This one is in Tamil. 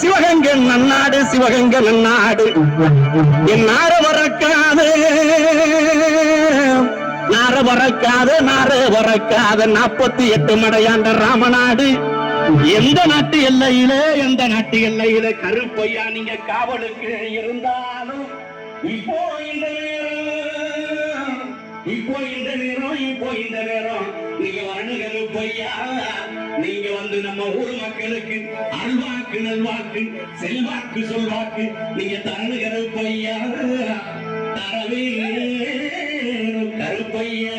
சிவகங்க நன்னாடு என் நார மறக்காது நார வரக்காது நார வரக்காத நாற்பத்தி எட்டு மடையாண்ட ராமநாடு. எந்த நாட்டு எல்லையிலே எந்த நாட்டு எல்லையிலே கருப்பையா நீங்க காவலுக்கு இருந்தாலும் இப்போ இந்த இப்போ இந்த நேரம் இப்போ இந்த நேரம். நீங்க வரணுகிறது பொய்யா? நீங்க வந்து நம்ம ஊர் மக்களுக்கு அல்வாக்கு நல்வாக்கு செல்வாக்கு சொல்வாக்கு நீங்க தரணுகிறது பொய்யா? தரவே கருப்பையா